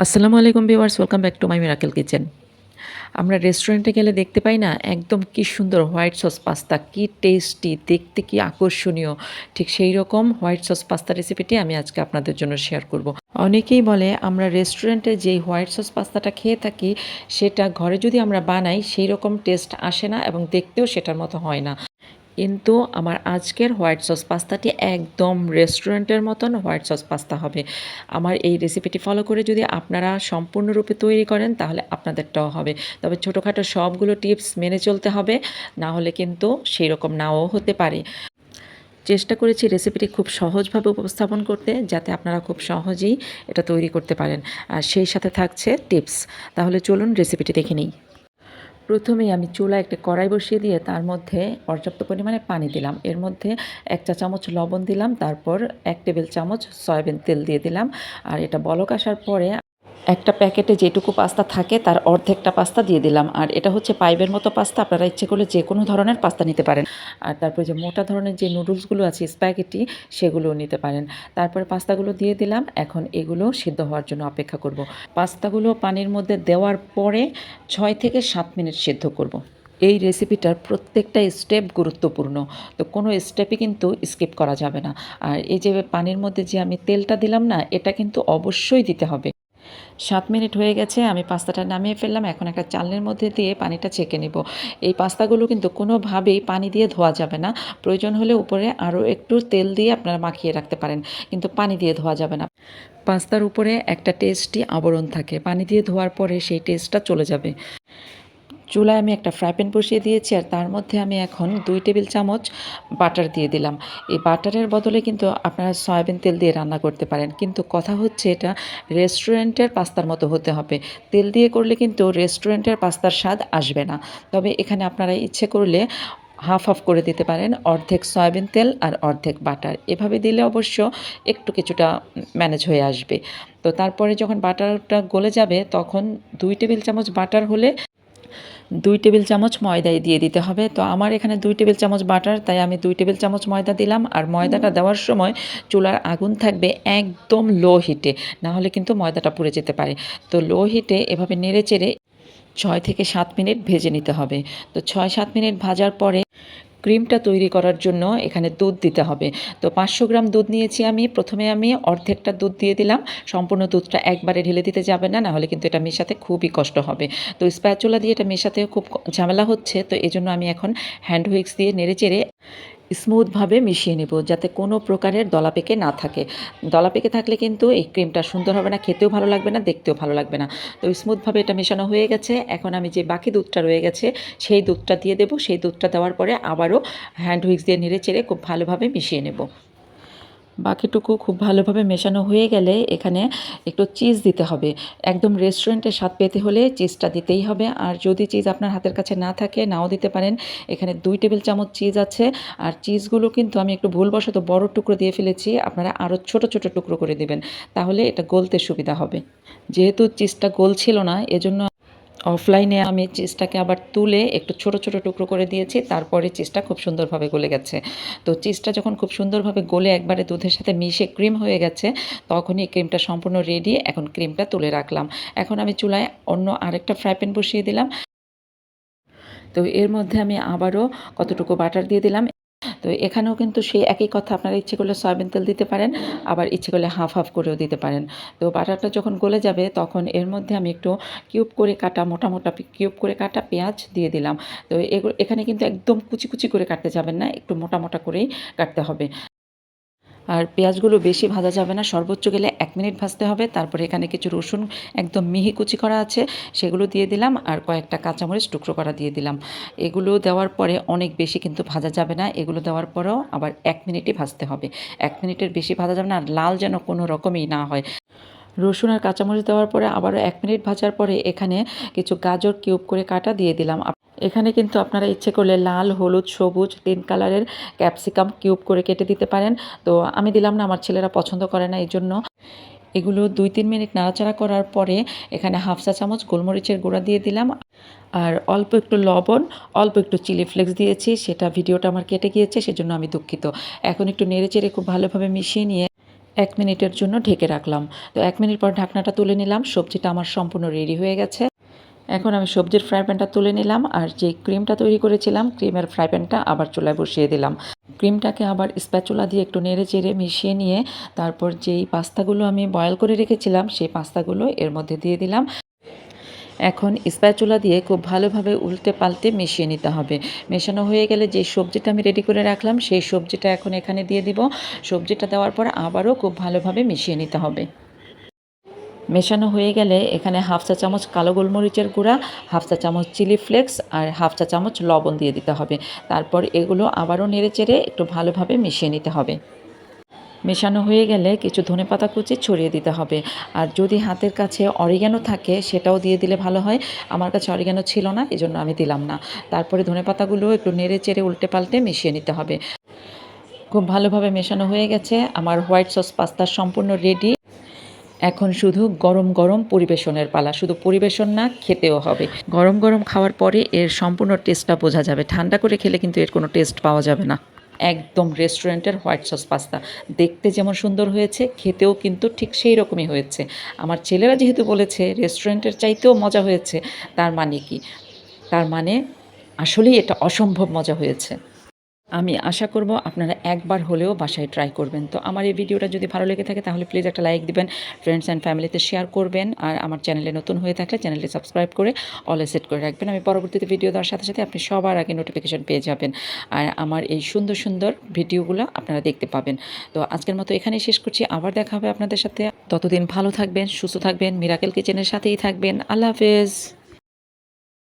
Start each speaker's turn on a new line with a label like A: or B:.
A: আসসালামু আলাইকুম viewers welcome back to my miracle kitchen আমরা রেস্টুরেন্টে গেলে দেখতে পাই না, একদম কি সুন্দর হোয়াইট সস পাস্তা কি টেস্টি দেখতে কি আকর্ষণীয়। ঠিক সেই রকম হোয়াইট সস পাস্তা রেসিপিটি আমি আজকে আপনাদের জন্য শেয়ার করব। অনেকেই বলে, আমরা রেস্টুরেন্টে যেই হোয়াইট সস পাস্তাটা খেয়ে থাকি, সেটা ঘরে যদি আমরা বানাই, সেই রকম টেস্ট আসে না এবং দেখতেও সেটার মতো হয় না। কিন্তু আমার আজকের হোয়াইট সস পাস্তাটি একদম রেস্টুরেন্টের মতন হোয়াইট সস পাস্তা হবে। আমার এই রেসিপিটি ফলো করে যদি আপনারা সম্পূর্ণরূপে তৈরি করেন, তাহলে আপনাদেরটাও হবে। তবে ছোটোখাটো সবগুলো টিপস মেনে চলতে হবে, না হলে কিন্তু সেই রকম নাও হতে পারে। চেষ্টা করেছি রেসিপিটি খুব সহজভাবে উপস্থাপন করতে, যাতে আপনারা খুব সহজেই এটা তৈরি করতে পারেন। আর সেই সাথে থাকছে টিপস। তাহলে চলুন রেসিপিটি দেখে নিই। প্রথমেই আমি চুলা একটা কড়াই বসিয়ে দিয়ে তার মধ্যে পর্যাপ্ত পরিমাণে পানি দিলাম। এর মধ্যে এক চা চামচ লবণ দিলাম, তারপর এক টেবিল চামচ সয়াবিন তেল দিয়ে দিলাম। আর এটা বলক আসার পরে একটা প্যাকেটে যেটুকু পাস্তা থাকে, তার অর্ধেকটা পাস্তা দিয়ে দিলাম। আর এটা হচ্ছে পাইপের মতো পাস্তা, আপনারা ইচ্ছে করলে যে কোনো ধরনের পাস্তা নিতে পারেন। আর তারপরে যে মোটা ধরনের যে নুডলসগুলো আছে, স্প্যাগেটি, সেগুলোও নিতে পারেন। তারপরে পাস্তাগুলো দিয়ে দিলাম, এখন এগুলো সিদ্ধ হওয়ার জন্য অপেক্ষা করব। পাস্তাগুলো পানির মধ্যে দেওয়ার পরে ছয় থেকে সাত মিনিট সিদ্ধ করব। এই রেসিপিটার প্রত্যেকটা স্টেপ গুরুত্বপূর্ণ। তো কোনো স্টেপই কিন্তু স্কিপ করা যাবে না। আর এই যে পানির মধ্যে যে আমি তেলটা দিলাম না, এটা কিন্তু অবশ্যই দিতে হবে। সাত মিনিট হয়ে গেছে, আমি পাস্তাটা নামিয়ে ফেললাম। এখন একটা চালনির মধ্যে দিয়ে পানিটা ছেঁকে নিব। এই পাস্তাগুলো কিন্তু কোনোভাবেই পানি দিয়ে ধোয়া যাবে না। প্রয়োজন হলে উপরে আরও একটু তেল দিয়ে আপনারা মাখিয়ে রাখতে পারেন, কিন্তু পানি দিয়ে ধোয়া যাবে না। পাস্তার উপরে একটা টেস্টি আবরণ থাকে। পানি দিয়ে ধোয়ার পরে সেই টেস্টটা চলে যাবে। চুলায় আমি একটা ফ্রাই প্যান বসিয়ে দিয়েছি আর তার মধ্যে আমি এখন দুই টেবিল চামচ বাটার দিয়ে দিলাম। এই বাটারের বদলে কিন্তু আপনারা সয়াবিন তেল দিয়ে রান্না করতে পারেন। কিন্তু কথা হচ্ছে এটা রেস্টুরেন্টের পাস্তার মতো হতে হবে। তেল দিয়ে করলে কিন্তু রেস্টুরেন্টের পাস্তার স্বাদ আসবে না। তবে এখানে আপনারা ইচ্ছে করলে হাফ হাফ করে দিতে পারেন অর্ধেক সয়াবিন তেল আর অর্ধেক বাটার এভাবে দিলে অবশ্য একটু কিছুটা ম্যানেজ হয়ে আসবে। তো তারপরে যখন বাটারটা গলে যাবে, তখন দুই টেবিল চামচ বাটার হলে দুই টেবিল চামচ ময়দাই দিয়ে দিতে হবে। তো আমার এখানে দুই টেবিল চামচ বাটার তাই আমি দুই টেবিল চামচ ময়দা দিলাম। আর ময়দাটা দেওয়ার সময় চুলার আগুন থাকবে একদম লো হিটে না হলে কিন্তু ময়দাটা পুড়ে যেতে পারে। তো লো হিটে এভাবে নেড়ে চেড়ে ছয় থেকে সাত মিনিট ভেজে নিতে হবে। তো ছয় সাত মিনিট ভাজার পরে ক্রিমটা তৈরি করার জন্য এখানে দুধ দিতে হবে। তো পাঁচশো গ্রাম দুধ নিয়েছি আমি। প্রথমে আমি অর্ধেকটা দুধ দিয়ে দিলাম। সম্পূর্ণ দুধটা একবারে ঢেলে দিতে যাবে না, নাহলে কিন্তু এটা মেশাতে খুবই কষ্ট হবে। তো স্প্যাচুলা দিয়ে এটা মেশাতে খুব ঝামেলা হচ্ছে। তো এই জন্য আমি এখন হ্যান্ড হুইক্স দিয়ে নেড়ে চেড়ে স্মুথভাবে মিশিয়ে নেব যাতে কোনো প্রকারের দলা পেকে না থাকে। দলা পেকে থাকলে কিন্তু এই ক্রিমটা সুন্দর হবে না, খেতেও ভালো লাগবে না, দেখতেও ভালো লাগবে না। তো স্মুথভাবে এটা মেশানো হয়ে গেছে। এখন আমি যে বাকি দুধটা রয়ে গেছে, সেই দুধটা দিয়ে দেবো। সেই দুধটা দেওয়ার পরে আবারও হ্যান্ড হুইক্স দিয়ে নেড়ে চেড়ে খুব ভালোভাবে মিশিয়ে নেব। বাকিটুকু খুব ভালোভাবে মেশানো হয়ে গেলে এখানে একটু চিজ দিতে হবে। একদম রেস্টুরেন্টের স্বাদ পেতে হলে চিজটা দিতেই হবে। আর যদি চিজ আপনার হাতের কাছে না থাকে, নাও দিতে পারেন। এখানে দুই টেবিল চামচ চিজ আছে। আর চিজগুলো কিন্তু আমি একটু ভুলবশত বড় টুকরো দিয়ে ফেলেছি। আপনারা আরও ছোট ছোট টুকরো করে দেবেন। তাহলে এটা গলতে সুবিধা হবে। যেহেতু চিজটা গোল ছিল না, এজন্য অফলাইনে আমি চিজটাকে আবার তুলে একটু ছোট ছোট টুকরো করে দিয়েছি, তারপরে চিজটা খুব সুন্দরভাবে গলে গেছে। তো চিজটা যখন খুব সুন্দরভাবে গলে একবারে দুধের সাথে মিশে ক্রিম হয়ে গেছে, তখনই ক্রিমটা সম্পূর্ণ রেডি এখন ক্রিমটা তুলে রাখলাম। এখন আমি চুলায় অন্য আরেকটা ফ্রাই প্যান বসিয়ে দিলাম। তো এর মধ্যে আমি আবারও কতটুকু বাটার দিয়ে দিলাম। তো এখানেও কিন্তু সেই একই কথা, আপনারা ইচ্ছে করলে সয়াবিন তেল দিতে পারেন, আবার ইচ্ছে করলে হাফ হাফ করেও দিতে পারেন। তো বাটারটা যখন গলে যাবে, তখন এর মধ্যে আমি একটু কিউব করে কাটা, মোটা মোটা কিউব করে কাটা পেঁয়াজ দিয়ে দিলাম। তো এগুলো এখানে কিন্তু একদম কুচি কুচি করে কাটতে যাবেন না, একটু মোটা মোটা করেই কাটতে হবে। আর পেঁয়াজগুলো বেশি ভাজা যাবে না, সর্বোচ্চ গেলে এক মিনিট ভাজতে হবে। তারপরে এখানে কিছু রসুন, একদম মিহি কুচি করা আছে, সেগুলো দিয়ে দিলাম আর কয়েকটা কাঁচামরিচ টুকরো করা দিয়ে দিলাম। এগুলো দেওয়ার পরে অনেক বেশি কিন্তু ভাজা যাবে না, এগুলো দেওয়ার পরেও আবার এক মিনিটই ভাজতে হবে। এক মিনিটের বেশি ভাজা যাবে না, আর লাল যেন কোনো রকমই না হয়। রসুন আর কাঁচামরিচ দেওয়ার পরে আবারও এক মিনিট ভাজার পরে এখানে কিছু গাজর কিউব করে কাটা দিয়ে দিলাম। এখানে কিন্তু আপনারা ইচ্ছে করলে লাল, হলুদ, সবুজ, তিন কালারের ক্যাপসিকাম কিউব করে কেটে দিতে পারেন। তো আমি দিলাম না, আমার ছেলেরা পছন্দ করে না এই জন্য এগুলো দুই তিন মিনিট নাড়াচাড়া করার পরে এখানে হাফ চা চামচ গোলমরিচের গুঁড়া দিয়ে দিলাম। আর অল্প একটু লবণ, অল্প একটু চিলি ফ্লেক্স দিয়েছি, সেটা ভিডিওটা আমার কেটে গিয়েছে, সেজন্য আমি দুঃখিত। এখন একটু নেড়ে চেড়ে খুব ভালোভাবে মিশিয়ে নিয়ে এক মিনিটের জন্য ঢেকে রাখলাম। তো এক মিনিট পর ঢাকনাটা তুলে নিলাম, সবজিটা আমার সম্পূর্ণ রেডি হয়ে গেছে। এখন আমি সবজির ফ্রাই প্যানটা তুলে নিলাম আর যে ক্রিমটা তৈরি করেছিলাম ক্রিমের ফ্রাই প্যানটা আবার চুলায় বসিয়ে দিলাম। ক্রিমটাকে আবার স্প্যাচুলা দিয়ে একটু নেড়ে চেড়ে মিশিয়ে নিয়ে তারপর যেই পাস্তাগুলো আমি বয়েল করে রেখেছিলাম, সেই পাস্তাগুলো এর মধ্যে দিয়ে দিলাম। এখন স্প্যাচুলা দিয়ে খুব ভালোভাবে উল্টে পাল্টে মিশিয়ে নিতে হবে। মেশানো হয়ে গেলে যে সবজিটা আমি রেডি করে রাখলাম, সেই সবজিটা এখন এখানে দিয়ে দিব। সবজিটা দেওয়ার পর আবারও খুব ভালোভাবে মিশিয়ে নিতে হবে। মেশানো হয়ে গেলে এখানে হাফ চা চামচ কালো গোলমরিচের গুঁড়া, হাফ চা চামচ চিলি ফ্লেক্স আর হাফ চা চামচ লবণ দিয়ে দিতে হবে। তারপর এগুলো আবারও নেড়ে চেড়ে একটু ভালোভাবে মিশিয়ে নিতে হবে। মেশানো হয়ে গেলে কিছু ধনেপাতা কুচি ছড়িয়ে দিতে হবে। আর যদি হাতের কাছে অরিগ্যানো থাকে, সেটাও দিয়ে দিলে ভালো হয়। আমার কাছে অরিগ্যানো ছিল না এই জন্য আমি দিলাম না। তারপরে ধনেপাতাগুলো একটু নেড়ে চেড়ে উল্টে পাল্টে মিশিয়ে নিতে হবে। খুব ভালোভাবে মেশানো হয়ে গেছে। আমার হোয়াইট সস পাস্তা সম্পূর্ণ রেডি। এখন শুধু গরম গরম পরিবেশনের পালা, শুধু পরিবেশন না, খেতেও হবে। গরম গরম খাওয়ার পরে এর সম্পূর্ণ টেস্টটা বোঝা যাবে। ঠান্ডা করে খেলে কিন্তু এর কোনো টেস্ট পাওয়া যাবে না। একদম রেস্টুরেন্টের হোয়াইট সস পাস্তা দেখতে যেমন সুন্দর হয়েছে, খেতেও কিন্তু ঠিক সেই রকমই হয়েছে। আমার ছেলেরা যেহেতু বলেছে রেস্টুরেন্টের চাইতেও মজা হয়েছে, তার মানে কি? তার মানে আসলেই এটা অসম্ভব মজা হয়েছে। আমি আশা করব আপনারা একবার হলেও বাসায় ট্রাই করবেন। তো আমার এই ভিডিওটা যদি ভালো লেগে থাকে, তাহলে প্লিজ একটা লাইক দিবেন ফ্রেন্ডস অ্যান্ড ফ্যামিলিতে শেয়ার করবেন, আর আমার চ্যানেলে নতুন হয়ে থাকলে চ্যানেলটি সাবস্ক্রাইব করে অলে সেট করে রাখবেন। আমি পরবর্তীতে ভিডিও দেওয়ার সাথে সাথে আপনি সবার আগে নোটিফিকেশন পেয়ে যাবেন, আর আমার এই সুন্দর সুন্দর ভিডিওগুলো আপনারা দেখতে পাবেন। তো আজকের মতো এখানেই শেষ করছি, আবার দেখা হবে আপনাদের সাথে। ততদিন ভালো থাকবেন, সুস্থ থাকবেন মিরাকেল কিচেনের সাথেই থাকবেন। আল্লাহ হাফেজ।